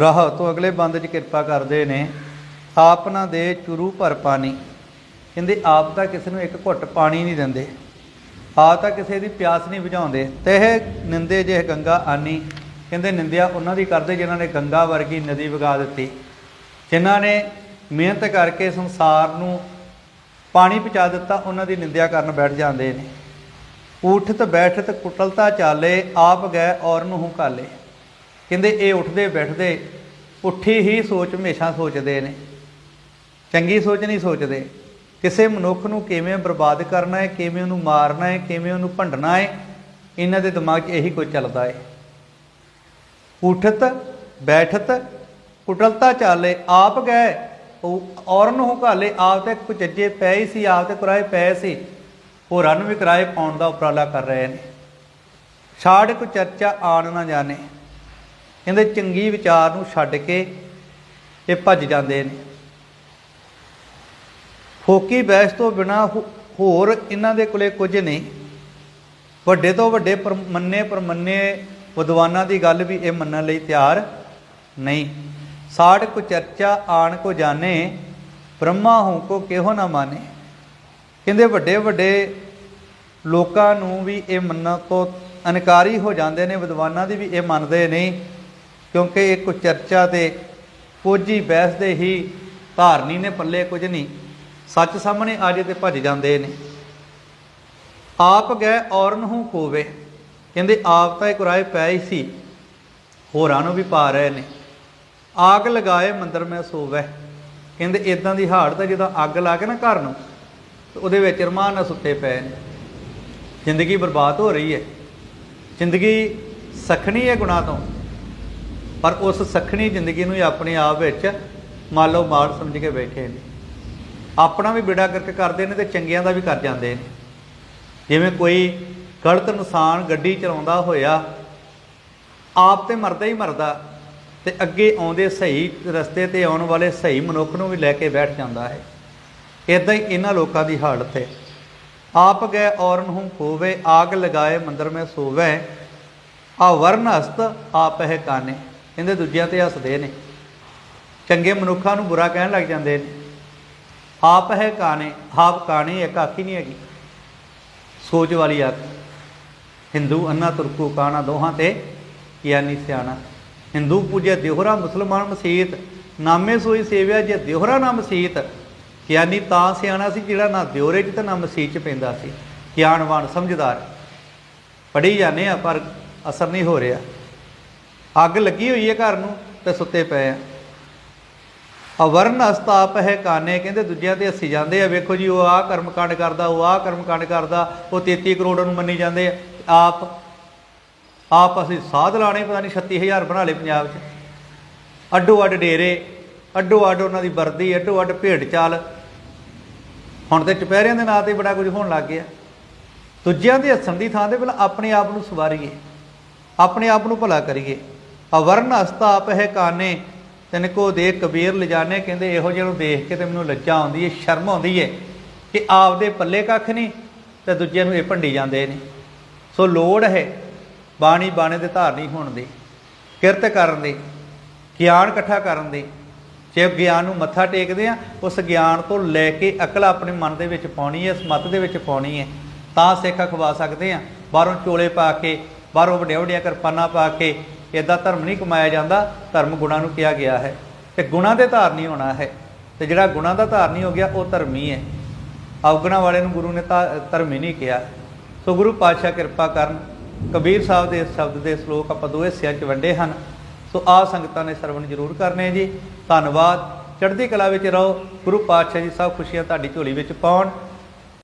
ਰਾਹ ਤੋਂ ਅਗਲੇ ਬੰਦ 'ਚ ਕਿਰਪਾ ਕਰਦੇ ਨੇ, ਆਪ ਨਾ ਦੇ ਚੁਰੂ ਭਰ ਪਾਣੀ। ਕਹਿੰਦੇ, ਆਪ ਤਾਂ ਕਿਸੇ ਨੂੰ ਇੱਕ ਘੁੱਟ ਪਾਣੀ ਨਹੀਂ ਦਿੰਦੇ। ਆਪ ਤਾਂ ਕਿਸੇ ਦੀ ਪਿਆਸ ਨਹੀਂ ਬੁਝਾਉਂਦੇ। ਤੇ ਇਹ ਨਿੰਦੇ ਜੇ ਗੰਗਾ ਆਨੀ। ਕਹਿੰਦੇ, ਨਿੰਦਿਆ ਉਹਨਾਂ ਦੀ ਕਰਦੇ ਜਿਨ੍ਹਾਂ ਨੇ ਗੰਗਾ ਵਰਗੀ ਨਦੀ ਵਗਾ ਦਿੱਤੀ। ਜਿਨ੍ਹਾਂ ਨੇ ਮਿਹਨਤ ਕਰਕੇ ਸੰਸਾਰ ਨੂੰ ਪਾਣੀ ਪਹੁੰਚਾ ਦਿੱਤਾ, ਉਹਨਾਂ ਦੀ ਨਿੰਦਿਆ ਕਰਨ ਬੈਠ ਜਾਂਦੇ ਨੇ। ਉਠਤ ਬੈਠਤ, ਕੁਟਲਤਾ ਚਾਲੇ, ਆਪ ਗਏ ਔਰ ਨੂੰ ਕਾਲੇ ਕਹਿੰਦੇ ਇਹ ਉੱਠਦੇ ਬੈਠਦੇ ਉੱਠੀ ਹੀ ਸੋਚ ਹਮੇਸ਼ਾ ਸੋਚਦੇ ਨੇ। ਚੰਗੀ ਸੋਚ ਨਹੀਂ ਸੋਚਦੇ। ਕਿਸੇ ਮਨੁੱਖ ਨੂੰ ਕਿਵੇਂ ਬਰਬਾਦ ਕਰਨਾ ਹੈ, ਕਿਵੇਂ ਉਹਨੂੰ ਮਾਰਨਾ ਹੈ, ਕਿਵੇਂ ਉਹਨੂੰ ਭੰਡਣਾ ਹੈ, ਇਹਨਾਂ ਦੇ ਦਿਮਾਗ 'ਚ ਇਹੀ ਕੁਝ ਚੱਲਦਾ ਹੈ। ਉਠਤ, ਬੈਠਤ, ਕੁਟਲਤਾ ਚਾਲੇ, ਆਪ ਗਏ, ਉਹ ਔਰਨ ਹੁਕਾਲੇ ਘਾਲੇ, ਆਪ ਤੇ ਕੁਚੱਜੇ ਪਏ ਹੀ ਸੀ, ਆਪ ਤੇ ਕਿਰਾਏ ਪਏ ਸੀ। ਹੋਰਾਂ ਨੂੰ ਵੀ ਕਿਰਾਏ ਪਾਉਣ ਦਾ ਉਪਰਾਲਾ ਕਰ ਰਹੇ ਨੇ। ਛਾੜ ਕੋ ਚਰਚਾ ਆਣ ਨਾ ਜਾਣੇ। ਕਹਿੰਦੇ ਚੰਗੀ ਵਿਚਾਰ ਨੂੰ ਛੱਡ ਕੇ ਇਹ ਭੱਜ ਜਾਂਦੇ ਨੇ। ਫੋਕੀ ਬਹਿਸ ਤੋਂ ਬਿਨਾ ਹੋਰ ਇਹਨਾਂ ਦੇ ਕੋਲੇ ਕੁਝ ਨਹੀਂ। ਵੱਡੇ ਤੋਂ ਵੱਡੇ ਪਰ ਮੰਨੇ ਪਰਮੰਨੇ ਵਿਦਵਾਨਾਂ ਦੀ ਗੱਲ ਵੀ ਇਹ ਮੰਨਣ ਲਈ ਤਿਆਰ ਨਹੀਂ। ਸਾੜ ਕੋ ਚਰਚਾ, ਆਣ ਕੋ ਜਾਣੇ, ਬ੍ਰਹਮਾ ਹੂੰ ਕੋ ਕਿਹੋ ਨਾ ਮਾਨੇ ਕਹਿੰਦੇ ਵੱਡੇ ਵੱਡੇ ਲੋਕਾਂ ਨੂੰ ਵੀ ਇਹ ਮੰਨਣ ਤੋਂ ਅਨਕਾਰੀ ਹੋ ਜਾਂਦੇ ਨੇ, ਵਿਦਵਾਨਾਂ ਦੀ ਵੀ ਇਹ ਮੰਨਦੇ ਨਹੀਂ। ਕਿਉਂਕਿ ਇੱਕ ਚਰਚਾ ਤੇ ਕੁਝ ਹੀ ਬਹਿਸ ਦੇ ਹੀ ਧਾਰਨੀ ਨੇ ਪੱਲੇ, ਕੁਝ ਨਹੀਂ। ਸੱਚ ਸਾਹਮਣੇ ਆ ਜੇ ਤੇ ਭੱਜ ਜਾਂਦੇ ਨੇ। ਆਪ ਗਏ ਔਰਨ ਹੂੰ ਕੋਵੇ। ਕਹਿੰਦੇ, ਆਪ ਤਾਂ ਇੱਕ ਰਾਏ ਪੈ ਹੀ ਸੀ। ਹੋਰਾਂ ਨੂੰ ਵੀ ਪਾ ਰਹੇ ਨੇ। ਆਗ ਲਗਾਏ ਮੰਦਰ ਮੈਂ ਸੋਵੇ। ਕਹਿੰਦੇ ਇਦਾਂ ਦੀ ਹਾੜ ਤਾਂ ਜਦੋਂ ਅੱਗ ਲਾ ਕੇ ਨਾ ਘਰ ਨੂੰ, ਤੇ ਉਹਦੇ ਵਿੱਚ ਰਮਾਨ ਨਾਲ ਸੁੱਤੇ ਪਏ ਨੇ। ਜ਼ਿੰਦਗੀ ਬਰਬਾਦ ਹੋ ਰਹੀ ਹੈ। ਜ਼ਿੰਦਗੀ ਸਖਣੀ ਹੈ ਗੁਨਾਹ ਤੋਂ। ਪਰ ਉਸ ਸਖਣੀ ਜ਼ਿੰਦਗੀ ਨੂੰ ਹੀ ਆਪਣੇ ਆਪ ਵਿੱਚ ਮੰਨ ਲਓ ਮਾੜ ਸਮਝ ਕੇ ਬੈਠੇ ਨੇ। ਆਪਣਾ ਵੀ ਬਿੜਾ ਕਰਕੇ ਕਰਦੇ ਨੇ ਤੇ ਚੰਗਿਆਂ ਦਾ ਵੀ ਕਰ ਜਾਂਦੇ ਨੇ। ਜਿਵੇਂ ਕੋਈ ਗਲਤ ਇਨਸਾਨ ਗੱਡੀ ਚਲਾਉਂਦਾ ਹੋਇਆ, ਆਪ ਤੇ ਮਰਦਾ ਹੀ ਮਰਦਾ, ਤੇ ਅੱਗੇ ਆਉਂਦੇ ਸਹੀ ਰਸਤੇ ਤੇ ਆਉਣ ਵਾਲੇ ਸਹੀ ਮਨੁੱਖ ਨੂੰ ਵੀ ਲੈ ਕੇ ਬੈਠ ਜਾਂਦਾ ਹੈ। ਇਦਾਂ ਹੀ ਇਹਨਾਂ ਲੋਕਾਂ ਦੀ ਹਾਲਤ ਹੈ। ਆਪ ਗਏ ਔਰਨ ਹੂੰ ਹੋਵੇ ਆਗ ਲਗਾਏ ਮੰਦਰ ਮੈਂ ਸੋਵੇ, ਆ ਵਰਨ ਹਸਤ ਆਪ ਹੈ ਕਾਨੇ। ਕਹਿੰਦੇ ਦੂਜਿਆਂ ਤੇ ਹੱਸਦੇ ਨੇ। ਚੰਗੇ ਮਨੁੱਖਾਂ ਨੂੰ ਬੁਰਾ ਕਹਿਣ ਲੱਗ ਜਾਂਦੇ ਨੇ। ਆਪ ਹੈ ਕਾਨੇ ਆਪ ਕਾਣੇ ਇੱਕ ਆਖੀ ਨਹੀਂ ਹੈਗੀ। ਸੋਚ ਵਾਲੀ ਅੱਖ ਹਿੰਦੂ ਅੰਨਾ ਤੁਰਕੂ ਕਾਣਾ ਦੋਹਾਂ ਤੇ ਗਿਆਨੀ ਸਿਆਣਾ। ਹਿੰਦੂ ਪੂਜੇ ਦਿਹਰਾ ਮੁਸਲਮਾਨ ਮਸੀਤ, ਨਾਮੇ ਸੋਈ ਸੇਵਿਆ ਜੇ ਦਿਹਰਾ ਨਾ ਮਸੀਤ। ਗਿਆਨੀ ਤਾਂ ਸਿਆਣਾ ਸੀ ਜਿਹੜਾ ਨਾ ਦਿਉਰੇ 'ਚ ਤੇ ਨਾ ਮਸੀਤ 'ਚ ਪੈਂਦਾ ਸੀ। ਗਿਆਨਵਾਨ ਸਮਝਦਾਰ। ਪੜ੍ਹੀ ਜਾਂਦੇ ਆ ਪਰ ਅਸਰ ਨਹੀਂ ਹੋ ਰਿਹਾ। ਅੱਗ ਲੱਗੀ ਹੋਈ ਹੈ ਘਰ ਨੂੰ ਤੇ ਸੁੱਤੇ ਪਏ ਆ। ਅਵਰਨ ਅਸਤਾਪ ਹੈ ਕਾਨੇ, ਕਹਿੰਦੇ ਦੂਜਿਆਂ ਤੇ ਹੱਸੀ ਜਾਂਦੇ ਆ। ਵੇਖੋ ਜੀ, ਉਹ ਆਹ ਕਰਮਕਾਂਡ ਕਰਦਾ, ਉਹ ਆਹ ਕਰਮਕਾਂਡ ਕਰਦਾ, ਉਹ 33 ਕਰੋੜ ਨੂੰ ਮੰਨੀ ਜਾਂਦੇ ਆ। ਆਪ ਆਪ ਅਸੀਂ ਸਾਧ ਲਾਣੇ ਪਤਾ ਨਹੀਂ 36000 ਬਣਾ ਲਏ ਪੰਜਾਬ 'ਚ। ਅੱਡੋ ਅੱਡ ਡੇਰੇ, ਅੱਡੋ ਅੱਡ ਉਹਨਾਂ ਦੀ ਵਰਦੀ, ਅੱਡੋ ਅੱਡ ਭੇਡ ਚਾਲ। ਹੁਣ ਤੇ ਚੁਪਹਿਰਿਆਂ ਦੇ ਨਾਂ ਤੇ ਬੜਾ ਕੁਝ ਹੋਣ ਲੱਗ ਗਿਆ। ਦੂਜਿਆਂ ਦੇ ਹੱਸਣ ਦੀ ਥਾਂ ਤੇ ਪਹਿਲਾਂ ਆਪਣੇ ਆਪ ਨੂੰ ਸਵਾਰੀਏ, ਆਪਣੇ ਆਪ ਨੂੰ ਭਲਾ ਕਰੀਏ। ਅਵਰਨ ਅਸਤਾ ਆਪ ਹੈ ਕਾਨੇ, ਤਨ ਕੋ ਦੇਖ ਕਬੀਰ ਲਿਜਾਣੇ ਕਹਿੰਦੇ ਇਹੋ ਜਿਹੇ ਨੂੰ ਦੇਖ ਕੇ ਤੇ ਮੈਨੂੰ ਲੱਜਾ ਆਉਂਦੀ ਹੈ ਸ਼ਰਮ ਆਉਂਦੀ ਹੈ ਕਿ ਆਪਦੇ ਪੱਲੇ ਕੱਖ ਨਹੀਂ ਤੇ ਦੂਜਿਆਂ ਨੂੰ ਇਹ ਭੰਡੀ ਜਾਂਦੇ ਨੇ। ਸੋ ਲੋੜ ਹੈ ਬਾਣੀ ਬਾਣੇ ਦੇ ਧਾਰਨੀ ਹੋਣ ਦੀ, ਕਿਰਤ ਕਰਨ ਦੀ, ਗਿਆਨ ਇਕੱਠਾ ਕਰਨ ਦੀ। ਜੇ ਗਿਆਨ ਨੂੰ ਮੱਥਾ ਟੇਕਦੇ ਆ, ਉਸ ਗਿਆਨ ਤੋਂ ਲੈ ਕੇ ਅਕਲ ਆਪਣੇ ਮਨ ਦੇ ਵਿੱਚ ਪਾਉਣੀ ਹੈ ਇਸ ਸਮਤ ਦੇ ਵਿੱਚ ਪਾਉਣੀ ਹੈ ਤਾਂ ਸਿੱਖ ਅਖਵਾ ਸਕਦੇ ਆ। ਬਾਹਰੋਂ ਚੋਲੇ ਪਾ ਕੇ, ਬਾਹਰੋਂ ਵੱਡੀਆਂ ਵੱਡੀਆਂ ਕਿਰਪਾਨਾਂ ਪਾ ਕੇ ਇਦਾਂ ਧਰਮ ਨਹੀਂ ਕਮਾਇਆ ਜਾਂਦਾ, ਧਰਮ ਗੁਣਾ ਨੂੰ ਕਿਹਾ ਗਿਆ ਹੈ। ਤੇ ਗੁਣਾ ਦੇ ਧਾਰਨੀ ਹੋਣਾ ਹੈ। ਤੇ ਜਿਹੜਾ ਗੁਣਾ ਦਾ ਧਾਰਨੀ ਹੋ ਗਿਆ, ਉਹ ਧਰਮੀ ਹੈ। ਅਵਗੁਣਾ ਵਾਲੇ ਨੂੰ ਗੁਰੂ ਨੇ ਤਾਂ ਧਰਮੀ ਨਹੀਂ ਕਿਹਾ। ਸੋ ਗੁਰੂ ਪਾਤਸ਼ਾਹ ਕਿਰਪਾ ਕਰਨ, ਕਬੀਰ ਸਾਹਿਬ ਦੇ ਇਸ ਸ਼ਬਦ ਦੇ ਸ਼ਲੋਕ ਆਪਾਂ ਦੋ ਹਿੱਸਿਆਂ 'ਚ ਵੰਡੇ ਹਨ। ਸੋ ਆ ਸੰਗਤਾਂ ਨੇ ਸਰਵਣ ਜ਼ਰੂਰ ਕਰਨੇ ਜੀ। ਧੰਨਵਾਦ। ਚੜ੍ਹਦੀ ਕਲਾ ਵਿੱਚ ਰਹੋ। ਗੁਰੂ ਪਾਤਸ਼ਾਹ ਜੀ ਸਭ ਖੁਸ਼ੀਆਂ ਤੁਹਾਡੀ ਝੋਲੀ ਵਿੱਚ ਪਾਉਣ।